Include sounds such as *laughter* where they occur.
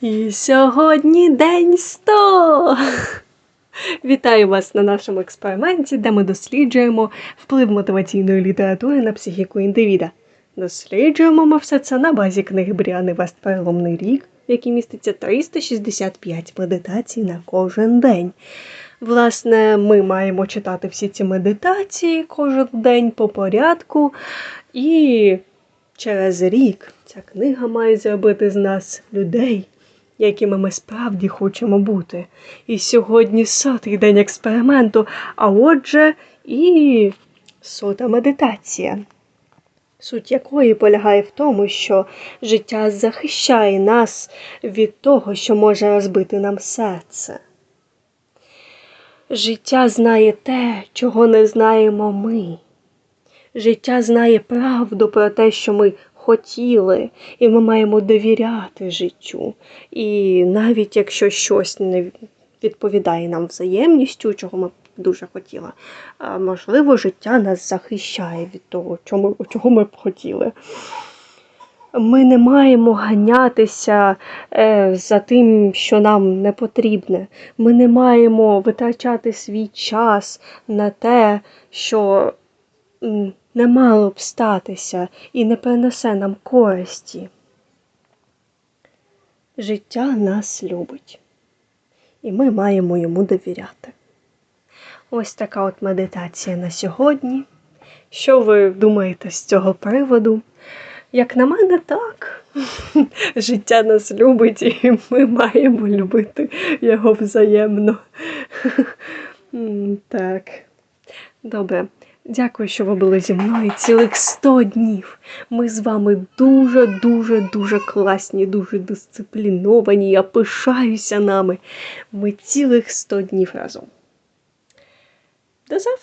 І сьогодні день 100! Вітаю вас на нашому експерименті, де ми досліджуємо вплив мотиваційної літератури на психіку індивіда. Досліджуємо ми все це на базі книги Бріани Вест Переломний рік, в якій міститься 365 медитацій на кожен день. Власне, ми маємо читати всі ці медитації кожен день по порядку, і через рік ця книга має зробити з нас людей, якими ми справді хочемо бути. І сьогодні сотий день експерименту, а отже, і сота медитація. Суть якої полягає в тому, що життя захищає нас від того, що може розбити нам серце. Життя знає те, чого не знаємо ми. Життя знає правду про те, що ми хотіли, і ми маємо довіряти життю. І навіть якщо щось не відповідає нам взаємністю, чого ми дуже хотіли, можливо, життя нас захищає від того, чого ми, б хотіли. Ми не маємо ганятися е, за тим, що нам не потрібне. Ми не маємо витрачати свій час на те, що не мало б статися і не принесе нам користі. Життя нас любить, і ми маємо йому довіряти. Ось така от медитація на сьогодні. Що ви думаєте з цього приводу? Як на мене, так. *laughs* Життя нас любить, і ми маємо любити його взаємно. *laughs* Так. Добре. Дякую, що ви були зі мною цілих 100 днів. Ми з вами дуже, дуже, дуже класні, дуже дисципліновані. Я пишаюся нами. Ми цілих 100 днів разом. До завтра!